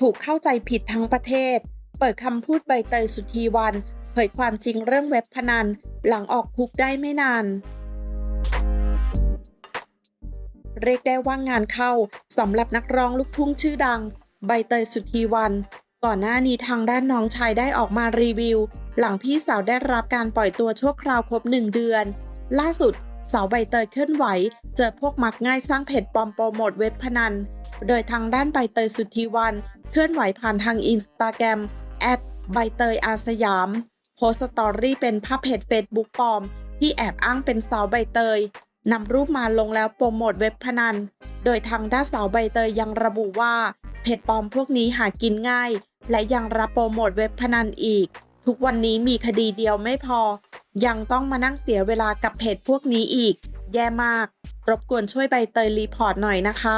ถูกเข้าใจผิดทั้งประเทศ เปิดคำพูดใบเตยสุธีวัน เผยความจริงเรื่องเว็บพนัน หลังออกคุกได้ไม่นาน เรียกได้ว่างานเข้าสำหรับนักร้องลูกทุ่งชื่อดัง ใบเตยสุธีวัน ก่อนหน้านี้ทางด้านน้องชายได้ออกมารีวิว หลังพี่สาวได้รับการปล่อยตัวชั่วคราวครบหนึ่งเดือน ล่าสุดสาวใบเตยเคลื่อนไหว เจอพวกมักง่ายสร้างเพจปลอมโปรโมทเว็บพนัน โดยทางด้านใบเตยสุธีวัน เคลื่อนไหวผ่านทางอินสตาแกรมแอดใบเตยอาสยาม โพสต์สตอรี่เป็นภาพเพจเฟซบุ๊กปลอม ที่แอบอ้างเป็นสาวใบเตยนำรูปมาลงแล้วโปรโมทเว็บพนัน โดยทางด้านสาวใบเตยยังระบุว่า เพจปลอมพวกนี้หากินง่าย และยังรับโปรโมทเว็บพนันอีก ทุกวันนี้มีคดีเดียวไม่พอ ยังต้องมานั่งเสียเวลากับเพจพวกนี้อีก แย่มาก รบกวนช่วยใบเตยรีพอร์ตหน่อยนะคะ